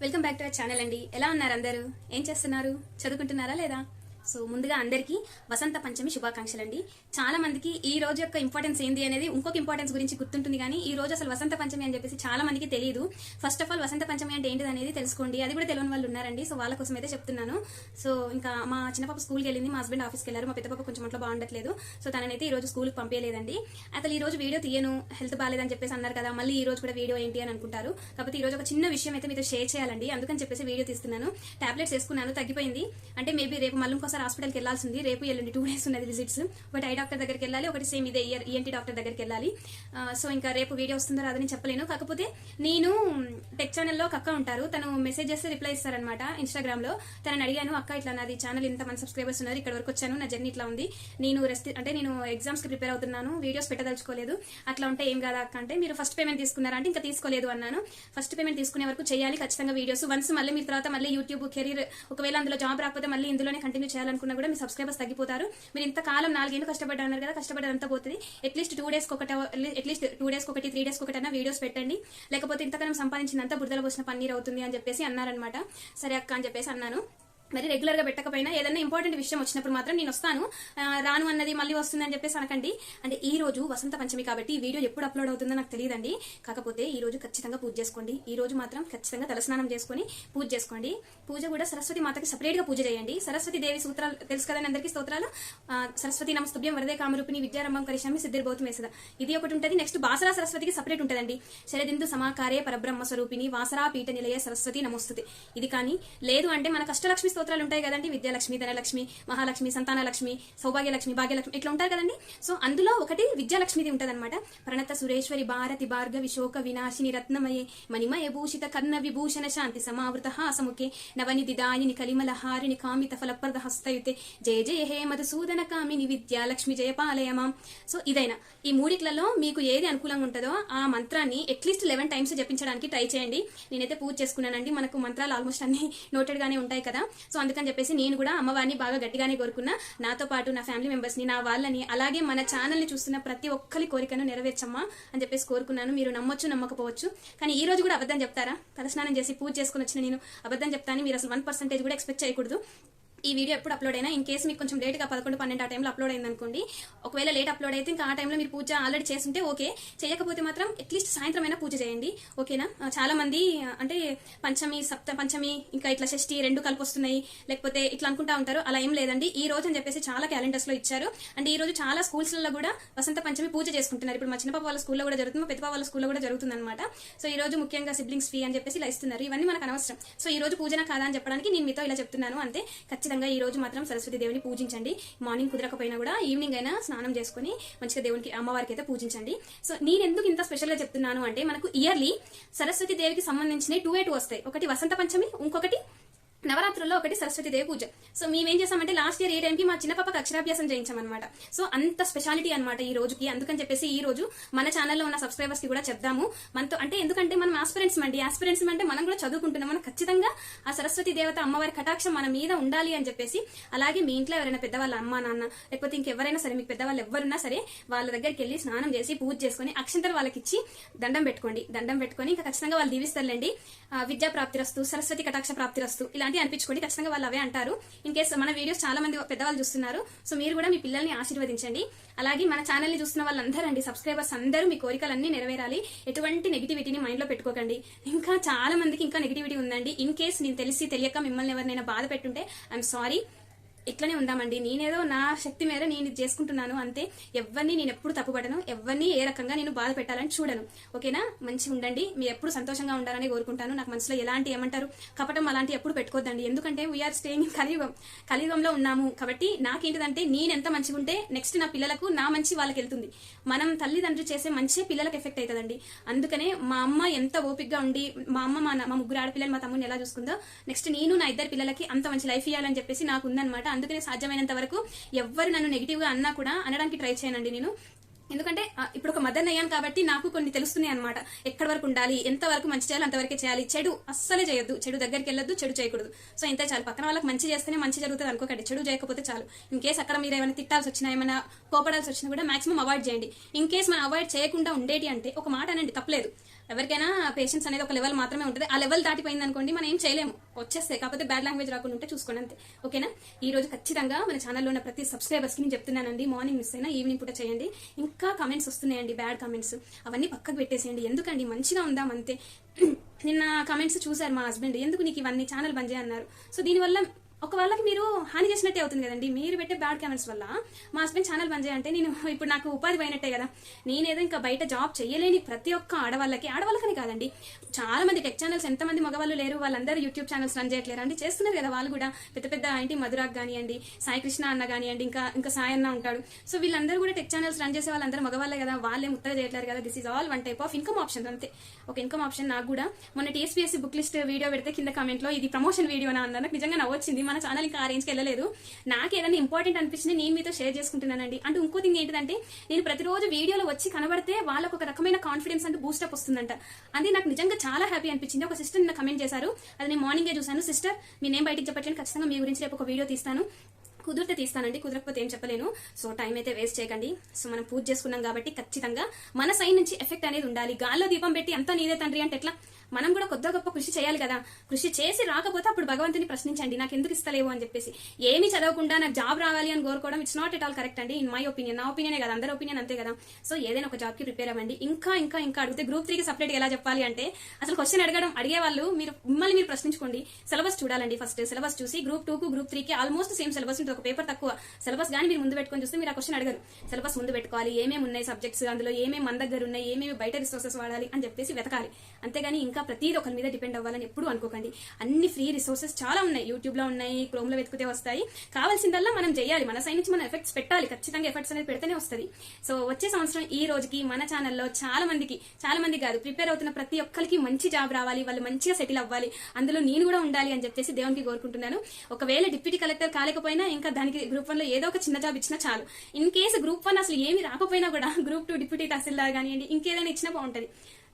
Welcome back to our channel అండి. ఎలా ఉన్నారు అందరూ? ఏం చేస్తున్నారు? చదువుకుంటున్నారా లేదా? సో ముందుగా అందరికీ వసంత పంచమి శుభాకాంక్షలు అండి చాలా మందికి ఈ రోజు యొక్క ఇంపార్టెన్స్ ఏంది అనేది ఇంకొక ఇంపార్టెన్స్ గురించి గుర్తుంటుంది కానీ ఈ రోజు అసలు వసంత పంచమి అని చెప్పేసి చాలా మందికి తెలియదు first of all Vasant Panchami అంటే ఏంటిది అనేది తెలుసుకోండి. అది కూడా తెలియని వాళ్ళు ఉన్నారండి సో వాళ్ళ కోసం అయితే చెప్తున్నాను. సో ఇంకా మా చిన్న పాప స్కూల్కి వెళ్ళింది మా హస్బెండ్ ఆఫీస్కి వెళ్ళారు మా పెద్ద పాప కొంచెం అట్లా బాగుండట్లేదు. సో తననైతే ఈ రోజు స్కూల్కి పంపించలేదండి అసలు ఈ రోజు వీడియో తీయను హెల్త్ బాగాలేదని చెప్పేసి అన్నారు కదా మళ్ళీ ఈ రోజు కూడా వీడియో ఏంటి అని అనుకుంటారు. కాకపోతే ఈ రోజు ఒక చిన్న విషయం అయితే మీతో షేర్ చేయాలండి. అందుకని చెప్పేసి వీడియో తీస్తున్నాను. టాబ్లెట్స్ వేసుకున్నాను తగ్గిపోయింది. అంటే మేబీ రేపు మళ్ళీ ఇంకోసారి హాస్పిటల్కి వెళ్ళాల్సింది. రేపు ఎల్లుండి టూ డేస్ ఉన్నది విజిట్స్ ఒకటి ఐ డాక్టర్ దగ్గరికి వెళ్ళాలి ఒకటి సేమ్ ఇదే ఇయర్ ఈఎన్టీ డాక్టర్ దగ్గరికి వెళ్ళాలి. సో ఇంకా రేపు వీడియో వస్తుందో రాదని చెప్పలేను. కాకపోతే నేను టెక్ ఛానల్లో ఒక అక్క ఉంటారు. తను మెసేజ్ చేస్తే రిప్లై ఇస్తారనమాట ఇన్స్టాగ్రామ్లో తనని అడిగాను అక్క ఇట్లా నాది ఛానల్ ఇంత మంది సబ్స్క్రైబర్స్ ఉన్నారు ఇక్కడ వరకు వచ్చాను నా జర్నీ ఇట్లా ఉంది. నేను రెస్ట్ అంటే నేను ఎగ్జామ్స్కి ప్రిపేర్ అవుతున్నాను వీడియోస్ పెట్టదలుచుకోలేదు. అట్లా ఉంటే ఏం కాదా అక్క అంటే మీరు ఫస్ట్ పేమెంట్ తీసుకున్నారంటే ఇంకా తీసుకోలేదు అన్నాను. ఫస్ట్ పేమెంట్ తీసుకునే వరకు చేయాలి ఖచ్చితంగా వీడియోస్ వన్స్ మళ్ళీ మీరు తర్వాత మళ్ళీ యూట్యూబ్ కెరీర్ ఒకవేళ అందులో జాబ్ రాకపోతే మళ్ళీ ఇందులోనే కంటిన్యూ చేయాలనుకున్నా కూడా మీ సబ్స్క్రైబర్స్ తగ్గిపోతారు. మీరు ఇంతకాలం నాలుగేళ్ళు కష్టపడ్డారు అన్నారు కదా కష్టపడేదంతా పోతుంది. అట్లీస్ట్ టూ డేస్ ఒకటి అట్లీస్ట్ టూ డేస్ ఒకటి త్రీ డేస్ ఒకటి వీడియోస్ పెట్టండి. లేకపోతే ఇంతకాలం సంపాదించినంత బురదలో పోసిన పన్నీర్ అవుతుంది అని చెప్పేసి అన్నారనమాట సరే అక్క అని చెప్పేసి అన్నాను. మరి రెగ్యులర్గా పెట్టకపోయినా ఏదైనా ఇంపార్టెంట్ విషయం వచ్చినప్పుడు మాత్రం నేను వస్తాను. రాను అన్నది మళ్ళీ వస్తుంది అని చెప్పేసి అనకండి. అంటే ఈ రోజు వసంత పంచమి కాబట్టి ఈ వీడియో ఎప్పుడు అప్లోడ్ అవుతుందో నాకు తెలియదండి. కాకపోతే ఈ రోజు ఖచ్చితంగా పూజ చేసుకోండి. ఈ రోజు మాత్రం ఖచ్చితంగా తలస్నానం చేసుకొని పూజ చేసుకోండి. పూజ కూడా సరస్వతి మాతకి సపరేట్గా పూజ చేయండి. సరస్వతి దేవి సూత్రాలు తెలుసు కదండి అందరికీ స్తోత్రాలు? సరస్వతి నమస్తుభ్యం వరదే కామరూపిణి విద్యారంభం కరిశామి సిద్ధిర్భవతం వేసదా ఇది ఒకటి ఉంటుంది నెక్స్ట్ బాసరా సరస్వతికి సపరేట్ ఉంటుందండి. శరదిందు సమాకారే పరబ్రహ్మ స్వరూపిణి వాసరా పీఠ నిలయ సరస్వతి నమోస్తుంది ఇది కానీ లేదు అంటే మన కష్టలక్ష్మి స్తోత్రాలు ఉంటాయి కదండి. విద్యాలక్ష్మి ధనలక్ష్మి మహాలక్ష్మి సంతానలక్ష్మి సౌభాగ్యలక్ష్మి భాగ్యలక్ష్మి ఇట్లా ఉంటాయి కదండి. సో అందులో ఒకటి విద్యాలక్ష్మిది ఉంటుంది అనమాట ప్రణత సురేశ్వరి భారతి భార్గవి శోక వినాశిని రత్నమయే మణిమయ భూషిత కర్ణ విభూషణ శాంతి సమావృత హాసముఖే నవనిధి దాయిని కలిమల హారిణి కామిత ఫలప్రద హస్తయుతే జయ జయ హే మధుసూదన కామిని విద్యాలక్ష్మి జయపాలయమాం సో ఇదైనా. ఈ మూడిట్లలో మీకు ఏది అనుకూలంగా ఉంటుందో ఆ మంత్రాన్ని అట్లీస్ట్ లెవెన్ టైమ్స్ జపించడానికి ట్రై చేయండి. నేనైతే పూజ చేసుకున్నానండి. మనకు మంత్రాలు ఆల్మోస్ట్ అన్ని నోటెడ్ గానే ఉంటాయి కదా. సో అందుకని చెప్పేసి నేను కూడా అమ్మవారిని బాగా గట్టిగానే కోరుకున్నా. నాతో పాటు నా ఫ్యామిలీ మెంబర్స్ని నా వాళ్ళని అలాగే మన ఛానల్ని చూస్తున్న ప్రతి ఒక్కరి కోరికను నెరవేర్చమ్మా అని చెప్పేసి కోరుకున్నాను. మీరు నమ్మొచ్చు నమ్మకపోవచ్చు. కానీ ఈ రోజు కూడా అబద్ధం చెప్తారా? తలస్నానం చేసి పూజ చేసుకుని వచ్చిన నేను అబద్ధం చెప్తాను. మీరు అసలు వన్ పర్సెంటేజ్ కూడా ఎక్స్పెక్ట్ చేయకూడదు. ఈ వీడియో ఎప్పుడు అప్లోడ్ అయినా ఇన్ కేసు మీకు కొంచెం లేట్గా పదకొండు పన్నెండు ఆ టైంలో అప్లోడ్ అయింది అనుకోండి ఒకవేళ లేట్ అప్లోడ్ అయితే ఇంకా ఆ టైంలో మీరు పూజ ఆల్రెడీ చేస్తుంటే ఓకే చేయకపోతే మాత్రం అట్లీస్ట్ సాయంత్రం అయినా పూజ చేయండి. ఓకేనా చాలా మంది అంటే పంచమి సప్త పంచమి ఇంకా ఇట్లా షష్ఠి రెండు కలిపి వస్తున్నాయి లేకపోతే ఇట్లా అనుకుంటా ఉంటారు. అలా ఏం లేదండి. ఈ రోజు అని చెప్పేసి చాలా క్యాలెండర్స్లో ఇచ్చారు. అండ్ ఈ రోజు చాలా స్కూల్స్లలో కూడా వసంత పంచమి పూజ చేసుకుంటున్నారు. ఇప్పుడు మా చిన్న వాళ్ళ స్కూల్లో కూడా జరుగుతుంది. మా పెద్ద వాళ్ళ స్కూల్లో కూడా జరుగుతుంది అనమాట సో ఈ రోజు ముఖ్యంగా సిబ్లింగ్స్ ఫీ అని చెప్పేసి ఇలా ఇస్తున్నారు. ఇవన్నీ మనకు అనవసరం. సో ఈ రోజు పూజన కాదా అని చెప్పడానికి నేను మీతో ఇలా చెప్తున్నాను. అంతే. ఖచ్చితంగా ఈ రోజు మాత్రం సరస్వతి దేవిని పూజించండి. మార్నింగ్ కుదరకపోయినా కూడా ఈవినింగ్ అయినా స్నానం చేసుకుని మంచిగా దేవునికి అమ్మవారికి అయితే పూజించండి. సో నేను ఎందుకు ఇంత స్పెషల్గా చెప్తున్నాను అంటే మనకు ఇయర్లీ సరస్వతి దేవికి సంబంధించిన టూ ఏ టూ వస్తాయి. ఒకటి వసంత పంచమి ఇంకొకటి నవరాత్రుల్లో ఒకటి సరస్వతి దేవి పూజ. సో మేమేం చేసామంటే లాస్ట్ ఇయర్ ఈ టైంకి మా చిన్న పాపకు అక్షరాభ్యాసం చేయించామన్నమాట. సో అంత స్పెషాలిటీ అనమాట ఈ రోజుకి. అందుకని చెప్పేసి ఈ రోజు మన ఛానల్లో ఉన్న సబ్స్క్రైబర్స్కి కూడా చెప్దాము. మనతో అంటే ఎందుకంటే మనం ఆస్పిరెంట్స్ అండి. ఆస్పిరెంట్స్ అంటే మనం కూడా చదువుకుంటున్నాం. మనం ఖచ్చితంగా ఆ సరస్వతి దేవత అమ్మవారి కటాక్షం మన మీద ఉండాలి అని చెప్పేసి అలాగే మీ ఇంట్లో ఎవరైనా పెద్దవాళ్ళ అమ్మ నాన్న లేకపోతే ఇంకెవరైనా సరే మీకు పెద్దవాళ్ళు ఎవరున్నా సరే వాళ్ళ దగ్గరికి వెళ్ళి స్నానం చేసి పూజ చేసుకొని అక్షంతలు వాళ్ళకి ఇచ్చి దండం పెట్టుకోండి. దండం పెట్టుకొని ఇంకా ఖచ్చితంగా వాళ్ళు దీవిస్తారులేండి. విద్యా విద్యా ప్రాప్తిరస్తు సరస్వతి కటాక్ష ప్రాప్తిరస్తు ఇలాంటివి అనిపించుకోండి. ఖచ్చితంగా వాళ్ళు అవే అంటారు. ఇన్ కేస్ మన వీడియోస్ చాలా మంది పెద్దవాళ్ళు చూస్తున్నారు. సో మీరు కూడా మీ పిల్లల్ని ఆశీర్వదించండి. అలాగే మన ఛానల్ని చూస్తున్న వాళ్ళందరూ అండి సబ్స్క్రైబర్స్ అందరూ మీ కోరికలన్నీ నెరవేరాలి. ఎటువంటి నెగిటివిటీని మైండ్లో పెట్టుకోకండి. ఇంకా చాలా మందికి ఇంకా నెగిటివిటీ ఉందండి. ఇన్ కేసు నేను తెలిసి తెలియక మిమ్మల్ని ఎవరినైనా బాధ పెట్టుంటే ఐఎమ్ సారీ ఇట్లనే ఉందామండి. నేనేదో నా శక్తి మేర నేను ఇది చేసుకుంటున్నాను అంతే ఎవరిని నేను ఎప్పుడు తప్పుపడను ఎవరిని ఏ రకంగా నేను బాధ పెట్టాలని చూడను. ఓకేనా? మంచిగా ఉండండి. మీరు ఎప్పుడు సంతోషంగా ఉండాలని కోరుకుంటాను. నాకు మనసులో ఎలాంటి ఏమంటారు? కపటం అలాంటి ఎప్పుడు పెట్టుకోద్దండి. ఎందుకంటే వీఆర్ స్టేయింగ్ కలియుగం కలియుగంలో ఉన్నాము. కాబట్టి నాకేంటిదంటే నేను ఎంత మంచిగా ఉంటే నెక్స్ట్ నా పిల్లలకు నా మంచి వాళ్ళకి వెళ్తుంది. మనం తల్లిదండ్రులు చేసే మంచి పిల్లలకు ఎఫెక్ట్ అవుతుందండి అందుకనే మా అమ్మ ఎంత ఓపిక్గా ఉండి మా అమ్మ మా మా ముగ్గురు ఆడపిల్లలు మా తమ్ముని ఎలా చూసుకుందో నెక్స్ట్ నేను నా ఇద్దరు పిల్లలకి అంత మంచి లైఫ్ ఇవ్వాలని చెప్పేసి నాకు ఉందన్నమాట. అందుకనే సాధ్యమైనంత వరకు ఎవ్వరు నన్ను నెగిటివ్గా అన్నా కూడా అనడానికి ట్రై చేయనండి నేను. ఎందుకంటే ఇప్పుడు ఒక మదర్ అయ్యాను కాబట్టి నాకు కొన్ని తెలుస్తున్నాయి అనమాట ఎక్కడి వరకు ఉండాలి ఎంత వరకు మంచి చేయాలి అంతవరకే చేయాలి. చెడు అస్సలే చేయొద్దు. చెడు దగ్గరికి వెళ్ళొద్దు చెడు చేయకూడదు. సో ఇంతే చాలు. పక్కన వాళ్ళకి మంచి చేస్తేనే మంచి జరుగుతుంది అనుకోకండి. చెడు చేయకపోతే చాలు. ఇన్ కేస్ అక్కడ మీరు ఏమైనా తిట్టాల్సి వచ్చినా ఏమైనా కోపడాల్సి వచ్చినా కూడా మాక్సిమం అవాయిడ్ చేయండి. ఇన్ కేస్ మనం అవాయిడ్ చేయకుండా ఉండేటి అంటే ఒక మాట అనండి తప్పలేదు. ఎవరికైనా పేషెన్స్ అనేది ఒక లెవెల్ మాత్రమే ఉంటుంది. ఆ లెవెల్ దాటిపోయింది అనుకోండి మనం ఏం చేయలేము. వచ్చేస్తే కాకపోతే బ్యాడ్ లాంగ్వేజ్ రాకుండా ఉంటే చూసుకోండి అంతే. ఓకేనా ఈ రోజు ఖచ్చితంగా మన ఛానల్లో ఉన్న ప్రతి సబ్స్క్రైబర్స్కి నేను చెప్తున్నానండి. మార్నింగ్ మిస్ అయినా ఈవినింగ్ పూట చేయండి. ఇంకా కమెంట్స్ వస్తున్నాయండి బ్యాడ్ కమెంట్స్ అవన్నీ పక్కకు పెట్టేసేయండి. ఎందుకండి? మంచిగా ఉందాం అంతే. నిన్న కమెంట్స్ చూశారు మా హస్బెండ్ ఎందుకు నీకు ఇవన్నీ ఛానల్ బంద్ చేయన్నారు సో దీనివల్ల ఒక వాళ్ళకి మీరు హాని చేసినట్టే అవుతుంది కదండి. మీరు పెట్టే బ్యాడ్ కామెంట్స్ వల్ల మా హస్బెండ్ ఛానల్ బంద్ చేయంటే నేను ఇప్పుడు నాకు ఉపాధి పోయినట్టే కదా. నేనేదో ఇంకా బయట జాబ్ చేయలేని ప్రతి ఒక్క ఆడవాళ్ళకి ఆడవాళ్ళకని కాదండి. చాలా మంది టెక్ ఛానల్స్ ఎంతమంది మగవాళ్ళు లేరు వాళ్ళందరూ యూట్యూబ్ ఛానల్స్ రన్ చేయట్లేరు. అండి చేస్తున్నారు కదా వాళ్ళు కూడా. పెద్ద పెద్ద ఏంటి మధురాక్ కానివ్వండి సాయి కృష్ణ అన్న కానివ్వండి ఇంకా ఇంకా సాయి అన్న ఉంటాడు. సో వీళ్ళందరూ కూడా టెక్ ఛానల్స్ రన్ చేసే వాళ్ళందరూ మగవాళ్ళే కదా. వాళ్ళే ముత్తగా చేయట్లేరు కదా. This is all one type of income option అంతే. ఒక ఇన్కమ్ ఆప్షన్ నాకు కూడా. మొన్న టీఎస్పీఎస్సీ బుక్ లిస్ట్ వీడియో పెడితే కింద కామెంట్లో ఇది ప్రమోషన్ వీడియో నా అన్న. నాకు నిజంగా నవ్వొచ్చింది. మన ఛానల్ ఇంకా ఆ రేంజ్కి వెళ్ళలేదు. నాకు ఏదైనా ఇంపార్టెంట్ అనిపించింది నేను మీతో షేర్ చేసుకుంటున్నానండి. అంటే ఇంకో థింగ్ ఏంటంటే నేను ప్రతిరోజు వీడియోలో వచ్చి కనబడితే వాళ్ళకు ఒక రకమైన కాన్ఫిడెన్స్ అంటే బూస్టప్ వస్తుందంట. అది నాకు నిజంగా చాలా హ్యాపీ అనిపించింది. ఒక సిస్టర్ నిన్న కమెంట్ చేశారు. అది నేను మార్నింగే చూశాను. సిస్టర్ మీ నేమ్ బయటికి చెప్పట్లేదు. ఖచ్చితంగా మీ గురించి రేపు ఒక వీడియో తీస్తాను. కుదిరితే తీస్తానండి. కుదరకపోతే ఏం చెప్పలేను. సో టైం అయితే వేస్ట్ చేయకండి. సో మనం పూజ చేసుకున్నాం కాబట్టి ఖచ్చితంగా మన సైన్ నుంచి ఎఫెక్ట్ అనేది ఉండాలి. గాల్లో దీపం పెట్టి అంతా నీదే తండ్రి అంటే ఎట్లా? మనం కూడా కొద్ది గొప్ప కృషి చేయాలి కదా. కృషి చేసి రాకపోతే అప్పుడు భగవంతుని ప్రశ్నించండి నాకు ఎందుకు ఇస్తలేవు అని చెప్పేసి. ఏమి చదవకుండా నాకు జాబ్ రావాలి అని కోరుకోవడం it's not at all correct అండి. ఇన్ మై ఒపీనియన్ నా ఒపీనియనే కదా అందరి ఒపీనియన్ అంతే కదా. సో ఏదైనా ఒక జాబ్కి ప్రిపేర్ అవ్వండి. ఇంకా ఇంకా ఇంకా అడిగితే గ్రూప్ త్రీకి సపరేట్ ఎలా చెప్పాలి అంటే అసలు క్వశ్చన్ అడగడం అడిగే వాళ్ళు మీరు మిమ్మల్ని మీరు ప్రశ్నించుకోండి. సిలబస్ చూడాలండి ఫస్ట్ సిలబస్ చూసి గ్రూప్ టూకు గ్రూప్ త్రీకి ఆల్మోస్ట్ సేమ్ సిలబస్ ఉంటుంది. ఒక పేపర్ తక్కువ. సిలబస్ కానీ మీరు ముందు పెట్టుకొని చూస్తే మీరు ఆ క్వశ్చన్ అడగరు. సిలబస్ ముందు పెట్టుకోవాలి. ఏమేమి ఉన్నాయి సబ్జెక్ట్స్ అందులో? ఏమేమి మన దగ్గర ఉన్నాయి? ఏమేమి బయట రిసోర్సెస్ వాడాలి? అని చెప్పేసి వెతకాలి. అంతేగాని ఇంకా ఇంకా ప్రతిదీ ఒకరి మీద డిపెండ్ అవ్వాలని ఎప్పుడు అనుకోకండి. అన్ని ఫ్రీ రిసోర్సెస్ చాలా ఉన్నాయి. యూట్యూబ్లో ఉన్నాయి క్రోమ్లో వెతికితే వస్తాయి. కావాల్సిందల్లా మనం చేయాలి. మన సైడ్ నుంచి మనం ఎఫెక్ట్స్ పెట్టాలి. ఖచ్చితంగా ఎఫెక్ట్స్ అనేది పెడితేనే వస్తుంది. సో వచ్చే సంవత్సరం ఈ రోజుకి మన ఛానల్లో చాలా మందికి చాలా మంది కాదు ప్రిపేర్ అవుతున్న ప్రతి ఒక్కరికి మంచి జాబ్ రావాలి. వాళ్ళు మంచిగా సెటిల్ అవ్వాలి. అందులో నేను కూడా ఉండాలి అని చెప్పేసి దేవునికి కోరుకుంటున్నాను. ఒకవేళ డిప్యూటీ కలెక్టర్ కాలేకపోయినా ఇంకా దానికి గ్రూప్ వన్లో ఏదో ఒక చిన్న జాబ్ ఇచ్చినా చాలు. ఇన్ కేసు గ్రూప్ వన్ అసలు ఏమి రాకపోయినా కూడా గ్రూప్ టూ డిప్యూటీ తహసీల్దార్ కానివ్వండి ఇంకేదైనా ఇచ్చినా బాగుంటుంది.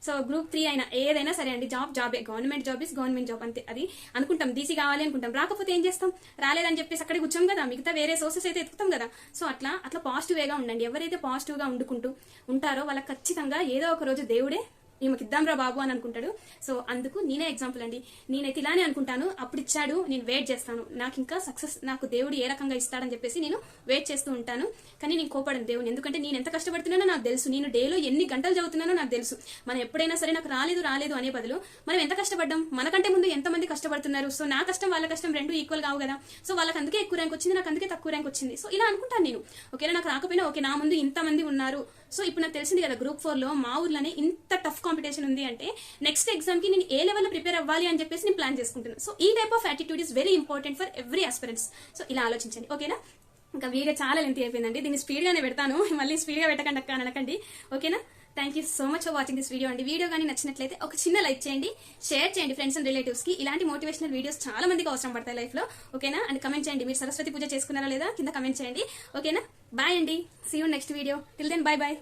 సో గ్రూప్ త్రీ అయినా ఏదైనా సరే అండి జాబ్ జాబే government job is government job అంతే అది అనుకుంటాం డీసీ కావాలి అనుకుంటాం. రాకపోతే ఏం చేస్తాం? రాలేదని చెప్పేసి అక్కడే కూర్చోం కదా మిగతా వేరే సోర్సెస్ అయితే ఎత్తుకుతాం కదా. సో అట్లా అట్లా పాజిటివ్ వేగా ఉండండి. ఎవరైతే పాజిటివ్గా ఉండుకుంటూ ఉంటారో వాళ్ళకి ఖచ్చితంగా ఏదో ఒక రోజు దేవుడే ఈమెకి ఇద్దాంరా బాబు అని అనుకుంటాడు. సో అందుకు నేనే ఎగ్జాంపుల్ అండి. నేనైతే ఇలానే అనుకుంటాను. అప్పుడు ఇచ్చాడు నేను వెయిట్ చేస్తాను. నాకు ఇంకా సక్సెస్ నాకు దేవుడు ఏ రకంగా ఇస్తాడని చెప్పేసి నేను వెయిట్ చేస్తూ ఉంటాను. కానీ నేను కోపడను దేవుని. ఎందుకంటే నేను ఎంత కష్టపడుతున్నానో నాకు తెలుసు. నేను డేలో ఎన్ని గంటలు చదువుతున్నానో నాకు తెలుసు. మనం ఎప్పుడైనా సరే నాకు రాలేదు రాలేదు అనే బదులు మనం ఎంత కష్టపడ్డాం? మనకంటే ముందు ఎంతమంది కష్టపడుతున్నారు? సో నా కష్టం వాళ్ళ కష్టం రెండు ఈక్వల్ కావు కదా. సో వాళ్ళకి అందుకే ఎక్కువ ర్యాంక్ వచ్చింది నాకు అందుకే తక్కువ ర్యాంక్ వచ్చింది. సో ఇలా అనుకుంటాను నేను. ఓకేనా? నాకు రాకపోయినా ఓకే నా ముందు ఇంతమంది ఉన్నారు. సో ఇప్పుడు నాకు తెలిసింది కదా గ్రూప్ ఫోర్లో మా ఊర్లోనే ఇంత టఫ్ కాంపిటీషన్ ఉంది అంటే నెక్స్ట్ ఎగ్జామ్కి నేను ఏ లెవెల్ ప్రిపేర్ అవ్వాలి అని చెప్పేసి నేను ప్లాన్ చేసుకుంటున్నాను సో ఈ type of attitude is very important for every aspirants so ఇలా ఆలోచించండి ఓకేనా ఇంకా వీడియో చాలా లెంత్ అయిపోయిందండి. దీన్ని స్పీడ్గానే పెడతాను. మళ్ళీ స్పీడ్గా పెట్టకండి అక్క అనకండి. ఓకేనా thank you so much for watching this video అండి వీడియో కానీ నచ్చినట్లయితే ఒక చిన్న లైక్ చేయండి షేర్ చేయండి ఫ్రెండ్స్ అండ్ రిలేటివ్స్కి. ఇలాంటి మోటివేషనల్ వీడియోస్ చాలా మందికి అవసరం పడతాయి లైఫ్లో. ఓకేనా అండ్ కమెంట్ చేయండి. మీరు సరస్వతి పూజ చేసుకున్నారా లేదా? కింద కమెంట్ చేయండి. ఓకేనా బాయ్ అండి. See you next video till then bye bye